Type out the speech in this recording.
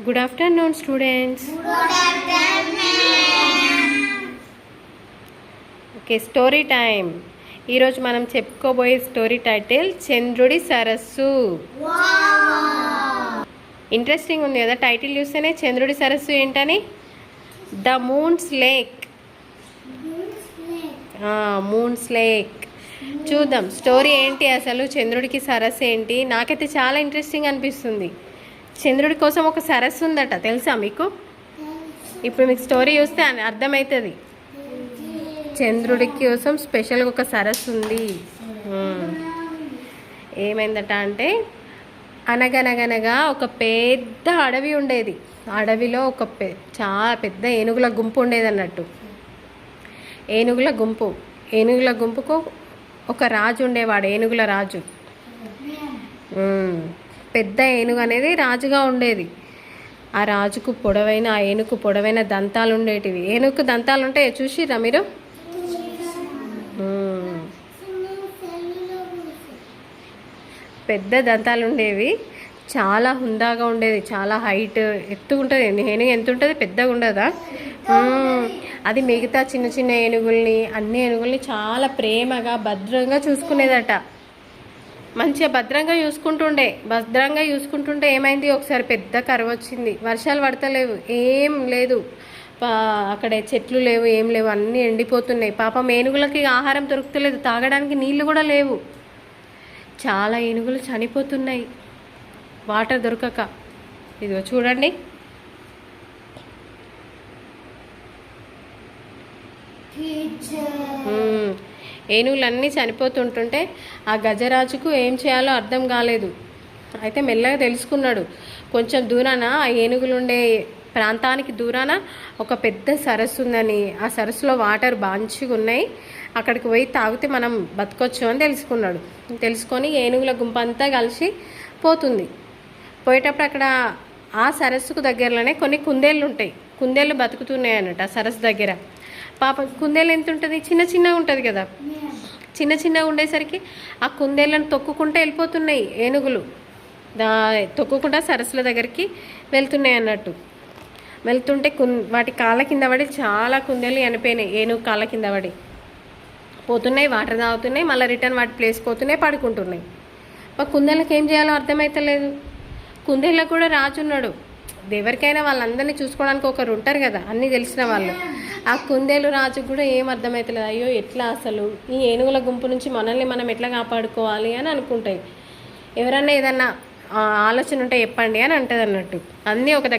Good afternoon students okay story time ఈరోజు మనం చెప్పుకోబోయే స్టోరీ టైటిల్ చంద్రుడి సరస్సు. ఇంట్రెస్టింగ్ ఉంది కదా టైటిల్ చూస్తేనే చంద్రుడి సరస్సు ఏంటని? The moon's lake moon's lake చూద్దాం స్టోరీ ఏంటి అసలు? చంద్రుడికి సరస్సు ఏంటి? నాకైతే చాలా ఇంట్రెస్టింగ్ అనిపిస్తుంది. చంద్రుడి కోసం ఒక సరస్సు ఉందట తెలుసా మీకు? ఇప్పుడు మీకు స్టోరీ చూస్తే అర్థమవుతుంది చంద్రుడి కోసం స్పెషల్గా ఒక సరస్సు ఉంది. ఏమైందట అంటే అనగనగనగా ఒక పెద్ద అడవి ఉండేది. అడవిలో ఒక పె చాలా పెద్ద ఏనుగుల గుంపు ఉండేది అన్నట్టు. ఏనుగుల గుంపు. ఏనుగుల గుంపుకు ఒక రాజు ఉండేవాడు ఏనుగుల రాజు. పెద్ద ఏనుగు అనేది రాజుగా ఉండేది. ఆ రాజుకు పొడవైన ఆ ఏనుగు పొడవైన దంతాలు ఉండేటివి. ఏనుగుకు దంతాలు ఉంటాయి చూసిరా మీరు? పెద్ద దంతాలు ఉండేవి. చాలా హుందాగా ఉండేది. చాలా హైట్ ఎత్తు ఉంటుంది. ఏనుగు ఎంత ఉంటుంది? పెద్దగా ఉండదా? అది మిగతా చిన్న చిన్న ఏనుగుల్ని అన్ని ఏనుగుల్ని చాలా ప్రేమగా భద్రంగా చూసుకునేదట. మంచిగా భద్రంగా చూసుకుంటుండే భద్రంగా చూసుకుంటుంటే ఏమైంది? ఒకసారి పెద్ద కరువు వచ్చింది. వర్షాలు పడతలేవు ఏం లేదు. అక్కడ చెట్లు లేవు ఏం లేవు అన్నీ ఎండిపోతున్నాయి. పాపం ఏనుగులకి ఆహారం దొరుకుతలేదు తాగడానికి నీళ్ళు కూడా లేవు. చాలా ఏనుగులు చనిపోతున్నాయి. వాటర్ దొరకక. ఇదిగో చూడండి. ఏనుగులన్నీ చనిపోతుంటుంటే ఆ గజరాజుకు ఏం చేయాలో అర్థం కాలేదు. అయితే మెల్లగా తెలుసుకున్నాడు. కొంచెం దూరాన ఆ ఏనుగులు ఉండే ప్రాంతానికి దూరాన ఒక పెద్ద సరస్సు ఉందని. ఆ సరస్సులో వాటర్ బాంచిగా ఉన్నాయి. అక్కడికి పోయి తాగితే మనం బతకొచ్చు అని తెలుసుకున్నాడు. తెలుసుకొని ఏనుగుల గుంపంతా కలిసి పోతుంది. పోయేటప్పుడు అక్కడ ఆ సరస్సుకు దగ్గరలోనే కొన్ని కుందేళ్ళు ఉంటాయి కుందేళ్ళు బతుకుతున్నాయి అన్నట్టు ఆ సరస్సు దగ్గర. పాప కుందేలు ఎంత ఉంటుంది? చిన్న చిన్నగా ఉంటుంది కదా. చిన్న చిన్నగా ఉండేసరికి ఆ కుందేళ్ళను తొక్కుకుంటూ వెళ్ళిపోతున్నాయి ఏనుగులు. దా తొక్కుకుండా సరస్సుల దగ్గరికి వెళ్తున్నాయి అన్నట్టు. వెళ్తుంటే కున్ వాటి కాళ్ళ కింద పడి చాలా కుందేలు చనిపోయినాయి. ఏనుగు కాళ్ళ కింద పడి. పోతున్నాయి వాటర్ తాగుతున్నాయి మళ్ళీ రిటర్న్ వాటి ప్లేస్ పోతున్నాయి పడుకుంటున్నాయి. మా కుందేళ్ళకి ఏం చేయాలో అర్థమవుతలేదు కుందేళ్ళకు కూడా రాజు ఉన్నాడు. ఎవరికైనా వాళ్ళందరినీ చూసుకోవడానికి ఒకరు ఉంటారు కదా. అన్నీ తెలిసిన వాళ్ళు. ఆ కుందేలు రాజు కూడా ఏం అర్థమవుతలేదు అయ్యో ఎట్లా అసలు? ఈ ఏనుగుల గుంపు నుంచి మనల్ని మనం ఎట్లా కాపాడుకోవాలి అని అనుకుంటాయి. ఎవరన్నా ఏదన్నా ఆలోచన ఉంటే చెప్పండి అని అంటది అన్నట్టు అన్నీ ఒక దగ్గర